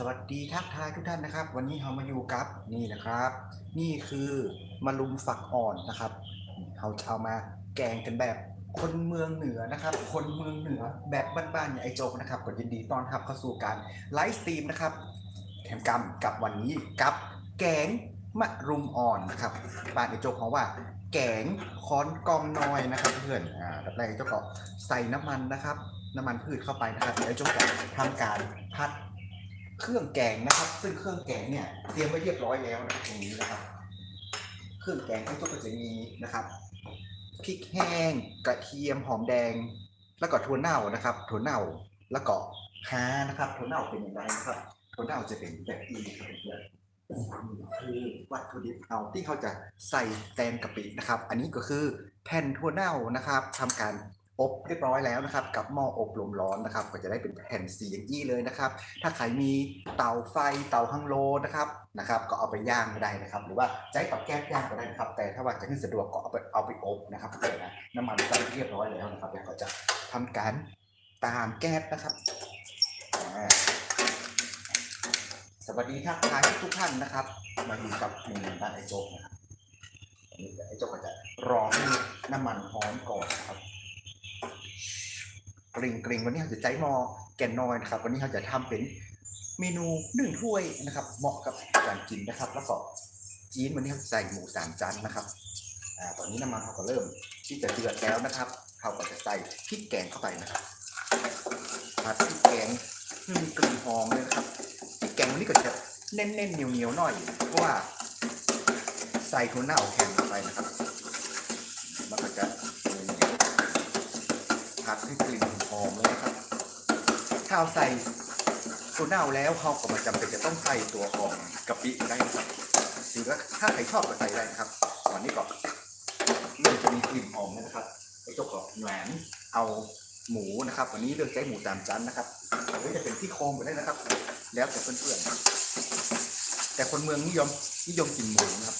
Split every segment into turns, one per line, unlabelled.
สวัสดีทักทายทุกท่านนะครับ วันนี้เรามาอยู่กับนี่นะครับ นี่คือมะลุมฝักอ่อนนะครับเราจะเอามาแกงกันแบบคนเมืองเหนือนะครับ คนเมืองเหนือแบบบ้านๆอย่างไอโจกนะครับก็ยินดีต้อนรับเข้าสู่การไลฟ์สตรีมนะครับแถมกรรมกับวันนี้กับแกงมะรุมอ่อนนะครับบ้านไอโจกเขาว่า แกงค้อนกองน้อยนะครับเพื่อนอ่าแบบแรกไอ้เจ้าก็ใส่น้ำมันนะครับ น้ำมันพืชเข้าไปนะครับเดี๋ยวไอ้เจ้าก็ทำการพัด เครื่องแกงนะครับ ซึ่งเครื่องแกงเนี่ยเตรียมไว้เรียบร้อยแล้วนะครับตรงนี้นะครับ เครื่องแกงที่ก็จะมีนะครับพริกแห้ง กระเทียมหอมแดง แล้วก็ถั่วเน่านะครับถั่วเน่าแล้วก็ฮานะครับถั่วเน่าเป็นอย่างไรนะครับถั่วเน่าจะเป็นแบบอีครับเพื่อนนี่คือวัตถุดิบเอาที่เขาจะใส่แตนกะปินะครับ อันนี้ก็คือแผ่นถั่วเน่านะครับทำการ อบเรียบร้อยแล้วนะครับ กับหม้ออบลมร้อนนะครับ ก็จะได้เป็นแผ่นสีอย่างนี้เลยนะครับ ถ้าใครมีเตาไฟเตาฮังโลนะครับนะครับ ก็เอาไปย่างก็ได้นะครับ หรือว่าให้กับแก๊สย่างก็ได้นะครับ แต่ถ้าว่าจะให้สะดวกก็เอาไปเอาไปอบนะครับเพื่นะน้ำมันใส่เรียบร้อยแล้วนะครับแล้วก็จะทำการตามแก๊สนะครับสวัสดีทักทายทุกท่านนะครับ มาอยู่กับเมนูบ้านไอโจ๊กนะครับอันนี้เดี๋ยวไอโจ๊กก็จะรอให้น้ำมันร้อนก่อนนะครับ กริงกริงวันนี้เราจะใจมอแกนน้อยนะครับ วันนี้เราจะทำเป็นเมนูหนึ่งถ้วยนะครับ เหมาะกับการกินนะครับ แล้วก็จีนวันนี้เราใส่หมูสามจานนะครับอ่าตอนนี้น้ำมันเขาก็เริ่มที่จะเดือดแล้วนะครับเขาก็จะใส่พริกแกงเข้าไปนะครับผัดพริกแกงให้มีกลิ่นหอมเลยนะครับพริกแกงวันนี้ก็จะเน้นๆเหนียวๆหน่อย เพราะว่าใส่ถั่วเน่าแข็งลงไปนะครับมันก็จะเนียวๆผัดให้กลิ่น อมเลยนะครับ ถ้าเอาใส่ถั่วเน่าแล้วเขาก็มาจำเป็นจะต้องใส่ตัวของกะปิได้นะครับหรือว่าถ้าใครชอบก็ใส่ได้นะครับตอนนี้ก็เริ่มจะมีกลิ่นหอมนะครับไอ้เจ้าก็แหวนเอาหมูนะครับ วันนี้เลือกใช้หมูสามชั้นนะครับหรือจะเป็นที่โครงก็ได้นะครับ แล้วแต่เพื่อนๆแต่คนเมืองนิยมนิยมกินหมูนะครับ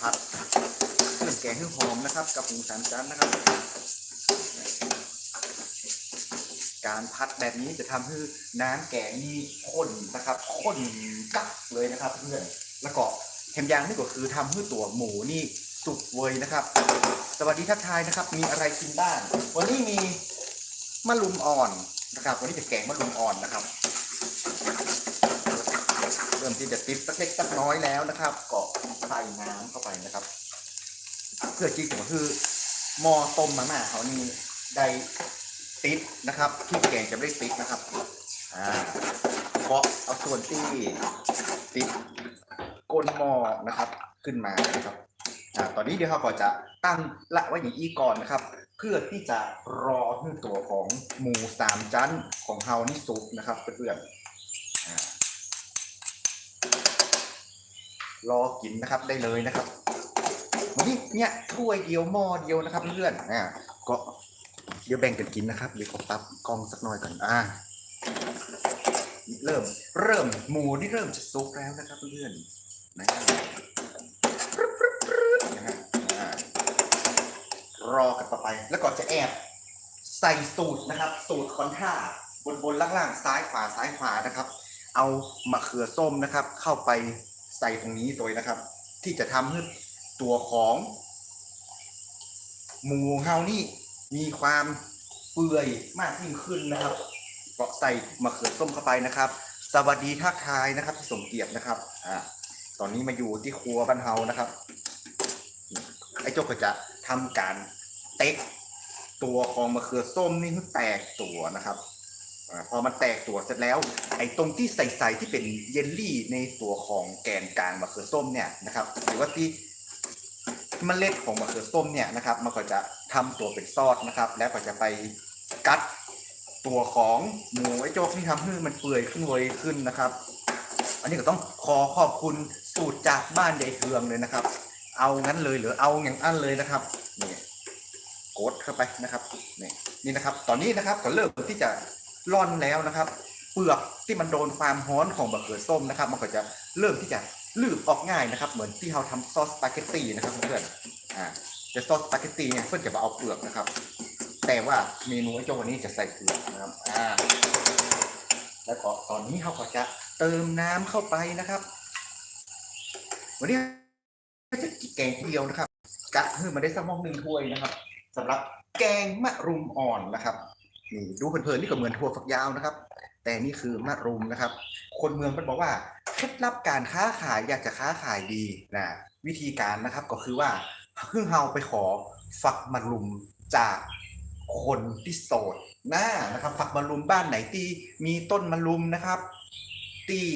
ผัดเครื่องแกงให้หอมนะครับ กับหมูสามชั้นนะครับ การพัดแบบนี้จะทำให้น้ำแกงนี่ข้นนะครับข้นกักเลยนะครับเพื่อนแล้วก็แถมยางนี่ก็คือทำให้ตัวหมูนี่สุกเวยนะครับ สวัสดีทักทายนะครับ มีอะไรกินบ้างวันนี้มีมะลุมอ่อนนะครับ วันนี้จะแกงมะลุมอ่อนนะครับ เริ่มที่จะติดสักเล็กสักน้อยแล้วนะครับก็ใส่น้ำเข้าไปนะครับ เพื่อที่ก็คือหม้อต้มมาม่าเขานี่ได้ ติดนะครับที่แกงจะไม่ได้ติดนะครับอ่าเพราะเอาส่วนที่ติดก้นหม้อนะครับขึ้นมานะครับอ่าตอนนี้เดี๋ยวเราก็จะตั้งละไว้อย่างอีก่อนนะครับ เพื่อที่จะรอให้ตัวของหมูสามชั้นของเฮานี่สุกนะครับเพื่อนๆอ่ารอกินนะครับได้เลยนะครับวันนี้เนี่ยถ้วยเดียวหม้อเดียวนะครับเพื่อนอ่าก็ เดี๋ยวแบ่งกันกินนะครับ เดี๋ยวขอปรับกล้องสักหน่อยก่อนอ่าเริ่ม เริ่มหมูนี่เริ่มจะสุกแล้วนะครับ เพื่อนนะฮะนะฮะรอกันต่อไป แล้วก็จะแอบใส่สูตรนะครับ สูตรคอนท่าบนบนล่างๆซ้ายขวาซ้ายขวานะครับ เอามะเขือส้มนะครับ เข้าไปใส่ตรงนี้ตัวนะครับ ที่จะทำให้ตัวของหมูเฮานี่ มีความเปื่อยมากยิ่งขึ้นนะครับเก็ใส่มะเขือส้มเข้าไปนะครับ สวัสดีทักทายนะครับที่สมเกียรตินะครับอ่าตอนนี้มาอยู่ที่ครัวบ้านเฮานะครับ ไอ้โจกก็จะทำการเต็กตัวของมะเขือส้มนี่แตกตัวนะครับอพอมันแตกตัวเสร็จแล้ว ไอ้ตรงที่ใสๆที่เป็นเยลลี่ในตัวของแกนกลางมะเขือส้มเนี่ยนะครับหรือว่าที่ เมล็ดของมะเขือส้มเนี่ยนะครับมันก็จะทำตัวเป็นซอสนะครับ แล้วก็จะไปกัดตัวของหมูไอ้โจ๊กที่ทำให้มันเปื่อยขึ้นเวยขึ้นนะครับ อันนี้ก็ต้องขอขอบคุณสูตรจากบ้านยายเทืองเลยนะครับ เอางั้นเลยหรือเอาอย่างอันเลยนะครับนี่กดเข้าไปนะครับนี่นี่นะครับ ตอนนี้นะครับก็เริ่มที่จะร่อนแล้วนะครับ เปลือกที่มันโดนความร้อนของมะเขือส้มนะครับ มันก็จะเริ่มที่จะ ลืบออกง่ายนะครับ เหมือนที่เราทำซอสสปาเกตตีนะครับเพื่อนอ่าแต่ซอสสปาเกตตีเนี่ยเพื่อนจะมาเอาเปลือกนะครับ แต่ว่าเมนูไอ้เจ้าวันนี้จะใส่เปลือกนะครับอ่าแล้วก็ตอนนี้เขาก็จะเติมน้ำเข้าไปนะครับ วันนี้ก็จะกินแกงเดียวนะครับกะเพิ่มมาได้สักหม้อหนึ่งถ้วยนะครับสำหรับแกงมะรุมอ่อนนะครับนี่ดูเพลินๆนี่ก็เหมือนถั่วฝักยาวนะครับ แต่นี่คือมะรุมนะครับ คนเมืองมันบอกว่า เคล็ดลับการค้าขายอยากจะค้าขายดีนะวิธีการนะครับก็คือว่าเพิ่งเฮาไปขอฝักมะรุมจากคนที่โสดน้านะครับ ฝักมะรุมบ้านไหนที่มีต้นมะรุมนะครับที่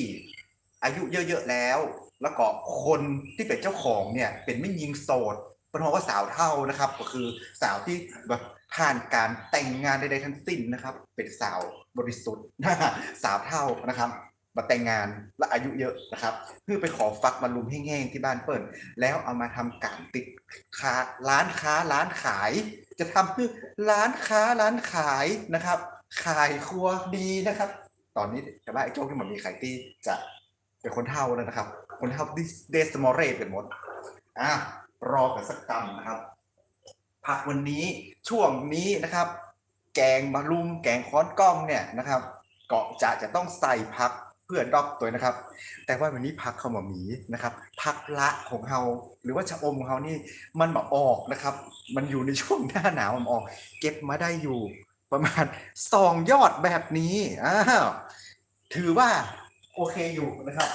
อายุเยอะๆแล้ว แล้วก็คนที่เป็นเจ้าของเนี่ยเป็นไม่ยิงโสดเป็นเพราะว่าสาวเท่านะครับ ก็คือสาวที่แบบผ่านการแต่งงานใดๆทั้งสิ้นนะครับ เป็นสาวบริสุทธิ์สาวเท่านะครับ มาแต่งงานและอายุเยอะนะครับเพื่อไปขอฟักมาลุมแห้งๆที่บ้านเปิ้ลแล้วเอามาทำการติดค้าร้านค้าร้านขาย จะทำเพื่อร้านค้าร้านขายนะครับ ขายครัวดีนะครับ ตอนนี้แต่ว่าไอ้โจ๊กที่มันมีขายที่จะเป็นคนเท่าแล้วนะครับ คนเท่าเดสมอเรตกันหมดอะรอกันสักกำนะครับผักวันนี้ช่วงนี้นะครับ แกงมะรุมแกงค้อนกล้อมเนี่ยนะครับ เกาะจะจะต้องใส่ผัก เพื่อดอกตัวนะครับ แต่ว่าวันนี้ผักเขามามีนะครับผักละของเราหรือว่าชะอมของเรานี่มันมาออกนะครับ มันอยู่ในช่วงหน้าหนาวมันออก เก็บมาได้อยู่ประมาณสองยอดแบบนี้อ้าวถือว่าโอเคอยู่นะครับ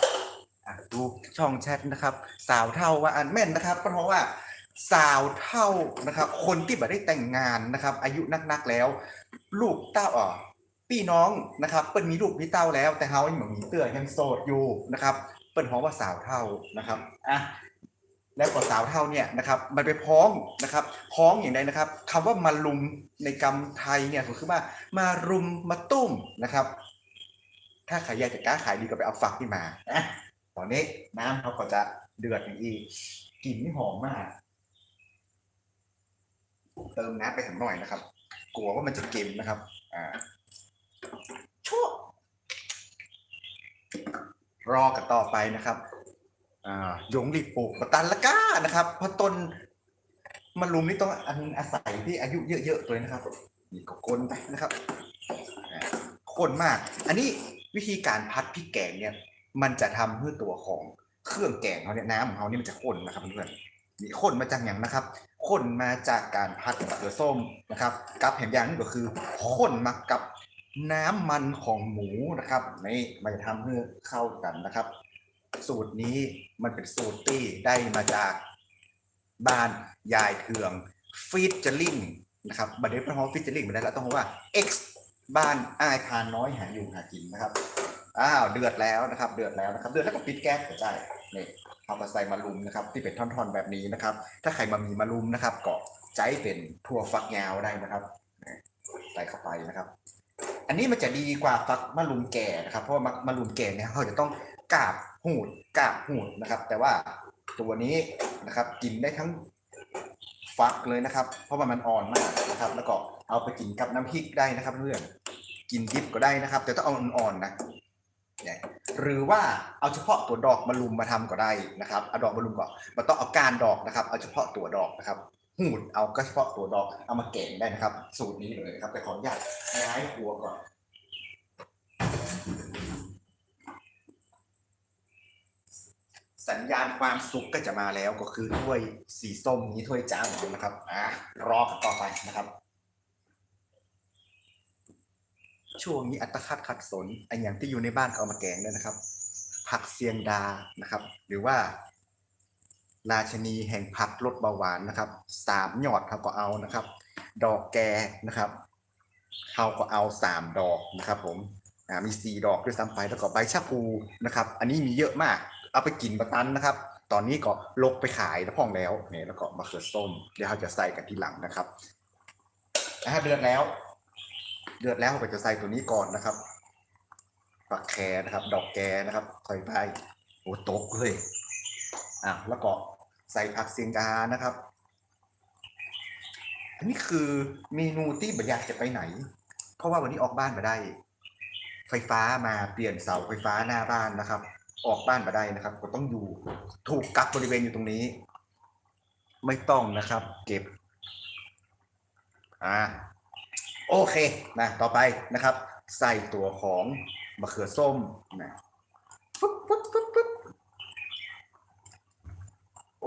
ดูช่องแชทนะครับ สาวเท่าว่าอันแม่นนะครับ เพราะว่าสาวเท่านะครับ คนที่แบบได้แต่งงานนะครับ อายุนักๆแล้ว ลูกเต้าอ่อ พี่น้องนะครับเปิ้นมีลูกมีเต้าแล้ว แต่เฮายังบ่มีเตื้อยังโสดอยู่นะครับเปิ้นฮ้องว่าสาวเท่านะครับอะแล้วก็สาวเท่าเนี่ยนะครับมันไปพ้องนะครับพ้องอย่างไรนะครับคำว่ามารุมในกรรมไทยเนี่ยก็คือว่ามารุมมาตุ้มนะครับ ถ้าใครอยากจะกล้าขายดีก็ไปเอาฝักที่มาอะตอนนี้น้ำเขาก็จะเดือดอย่างอีกกลิ่นนี่หอมมาก เติมน้ำไปถึงหน่อยนะครับ กลัวว่ามันจะเค็มนะครับ อ่าชั่ว รอกันต่อไปนะครับอ่ายงรีปลูกตันละก้านะครับ เพราะต้นมะรุมนี่ต้องอาศัยที่อายุเยอะๆตัวนะครับนี่ก็คนไปนะครับอ่าคนมาก อันนี้วิธีการพัดพริกแกงเนี่ย มันจะทำเพื่อตัวของเครื่องแกงเขาเนี่ยน้ำของเขานี่มันจะข้นนะครับเพื่อนๆนี่ข้นมาจากอย่างนะครับข้นมาจากการพัดมะเขือส้มนะครับกับแห่งอย่างนี้ก็คือข้นมากับ น้ำมันของหมูนะครับนี่มันจะทำให้เข้ากันนะครับ สูตรนี้มันเป็นสูตรที่ได้มาจากบ้านยายเทืองฟีเจอริงนะครับบัดเดี๋ยวพอฟีเจอริงมาได้แล้วต้องบอกว่า X บ้านอ้ายทานน้อยหาอยู่หากินนะครับอ้าวเดือดแล้วนะครับ เดือดแล้วนะครับ เดือดแล้วก็ปิดแก๊สก็ได้นี่เอามาใส่มารุมนะครับที่เป็นท่อนๆแบบนี้นะครับ ถ้าใครมามีมารุมนะครับก็ใจเป็นถั่วฟักยาวได้นะครับใส่เข้าไปนะครับ อันนี้มันจะดีกว่าฟักมะรุมแก่นะครับ เพราะว่ามะมะรุมแก่เนี่ยเขาจะต้องกาบหูดกาบหูดนะครับ แต่ว่าตัวนี้นะครับกินได้ทั้งฟักเลยนะครับ เพราะว่ามันอ่อนมากนะครับ แล้วก็เอาไปกินกับน้ำพริกได้นะครับ เพื่อนกินดิบก็ได้นะครับ แต่ต้องเอาอ่อนๆนะเนี่ยหรือว่าเอาเฉพาะตัวดอกมะรุมมาทำก็ได้นะครับเอาดอกมะรุมก่อนมันต้องเอากานดอกนะครับ เอาเฉพาะตัวดอกนะครับ หูดเอาก็เฉพาะตัวดอกเอามาแกงได้นะครับ สูตรนี้เลยนะครับ แต่ขออนุญาตย้ายครัวก่อนสัญญาณความสุขก็จะมาแล้วก็คือถ้วยสีส้มนี้ถ้วยจ้าของนะครับอะรอกันต่อไปนะครับ ช่วงนี้อัตคัดขัดสนไออย่างที่อยู่ในบ้านเอามาแกงด้วยนะครับ ผักเซียงดานะครับ หรือว่า ราชนีแห่งผักลดเบาหวานนะครับสามยอดเขาก็เอานะครับ ดอกแกนะครับเขาก็เอาสามดอกนะครับ ผมอ่ามีสี่ดอกด้วยซ้ำไปแล้วก็ใบชะพูนะครับ อันนี้มีเยอะมากเอาไปกินประตันนะครับ ตอนนี้ก็ลกไปขายแล้วพองแล้วเนี่ยแล้วก็มะเขือส้ม เดี๋ยวเราจะใส่กันทีหลังนะครับอ่าเดือดแล้ว เดือดแล้วเราจะใส่ตัวนี้ก่อนนะครับฝักแครนะครับ ดอกแกนะครับค่อยไปโอ้ตกเลยอะแล้วก็ ใส่ผักเซียงดานะครับ อันนี้คือเมนูที่บัอยากจะไปไหน เพราะว่าวันนี้ออกบ้านมาได้ ไฟฟ้ามาเปลี่ยนเสาไฟฟ้าหน้าบ้านนะครับ ออกบ้านมาได้นะครับ ก็ต้องอยู่ถูกกักบริเวณอยู่ตรงนี้ ไม่ต้องนะครับ เก็บ อ่า โอเคนะต่อไปนะครับ ใส่ตัวของมะเขือส้มนะปุ๊บปุ๊บปุ๊บปุ๊บ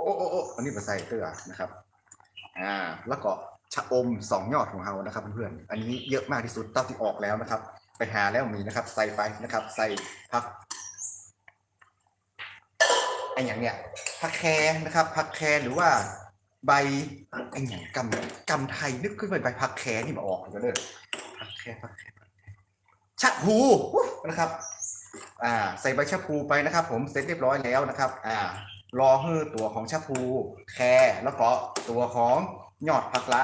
โอ้โอ้โอ้อันนี้มาใส่เกลือนะครับ อ่า แล้วก็ชะอมสองยอดของเรานะครับเพื่อนๆ อันนี้เยอะมากที่สุดเต้าที่ออกแล้วนะครับ ไปหาแล้วมีนะครับ ใส่ไปนะครับ ใส่ผักไอ้อย่างเนี้ยผักแครนะครับผักแครหรือว่าใบไอ้อย่างกำกำไทยนึกขึ้นเป็นใบผักแครนี่มาออกก็เลยผักแครผักแครชะพูนะครับ อ่า ใส่ใบชะพูไปนะครับ ผมเสร็จเรียบร้อยแล้วนะครับ อ่า รอให้ตัวของชะพูแครแล้วก็ตัวของยอดผักละ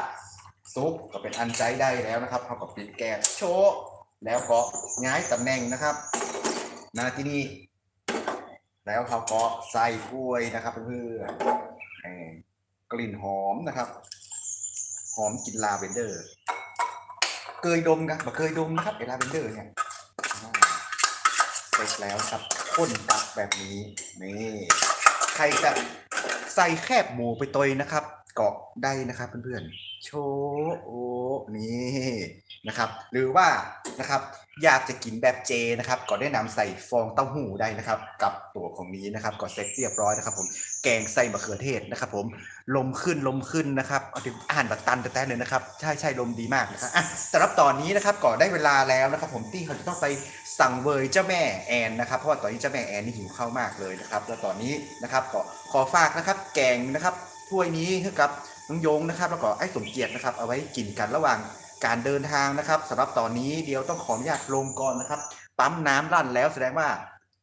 ซุปก็เป็นอันใจได้แล้วนะครับเขาก็ปิดแก๊สโชว์แล้วก็ย้ายตำแหน่งนะครับนาที่นี่แล้วเขาก็ใส่กล้วยนะครับเพื่อนกลิ่นหอมนะครับ หอมกลินลาเวนเดอร์ เคยดมกันบ่เคยดมนะครับไอลาเวนเดอร์เนี่ยเสร็จแล้วครับข้นตักแบบนี้นี่ ครจะใส่แคบหมูไปตอยนะครับ เกาะได้นะครับเพื่อนๆ โชว์โอนี่นะครับ หรือว่านะครับอยากจะกินแบบเจนะครับ ก็แนะนำใส่ฟองเต้าหู้ได้นะครับ กับตัวของนี้นะครับก็เสร็จเรียบร้อยนะครับ ผมแกงใส่มะเขือเทศนะครับ ผมลมขึ้นลมขึ้นนะครับเอาถึงอ่านบัตตันแต่เลยนะครับใช่ใช่ลมดีมากนะครับอะสำหรับตอนนี้นะครับก็ได้เวลาแล้วนะครับ ผมที่เขาจะต้องไปสั่งเวยเจ้าแม่แอนนะครับเพราะว่าตอนนี้เจ้าแม่แอนนี่หิวข้าวมากเลยนะครับ แล้วตอนนี้นะครับก็ขอฝากนะครับ แกงนะครับถ้วยนี้ให้กับ น้องโยงนะครับ แล้วก็ไอ้สมเกียรตินะครับ เอาไว้กินกันระหว่างการเดินทางนะครับสำหรับตอนนี้เดี๋ยวต้องขออนุญาตลงก่อนนะครับ ปั๊มน้ำรั่นแล้วแสดงว่า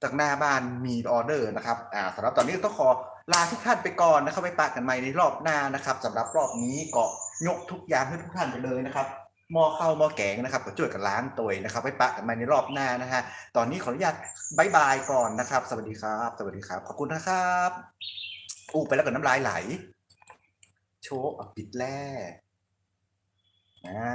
จากหน้าบ้านมีออเดอร์นะครับอ่าสำหรับตอนนี้ต้องขอลาทุกท่านไปก่อนนะครับไปปะกันใหม่ในรอบหน้านะครับสำหรับรอบนี้ก็ยกทุกอย่างให้ทุกท่านไปเลยนะครับหม้อข้าวหม้อแกงนะครับก็ช่วยกันล้างตัวเองนะครับไปปะกันใหม่ในรอบหน้านะฮะตอนนี้ขออนุญาตบายบายก่อนนะครับ สวัสดีครับ สวัสดีครับ ขอบคุณนะครับอู้ไปแล้วกับน้ำลายไหล โชคอภิษแร่อ่า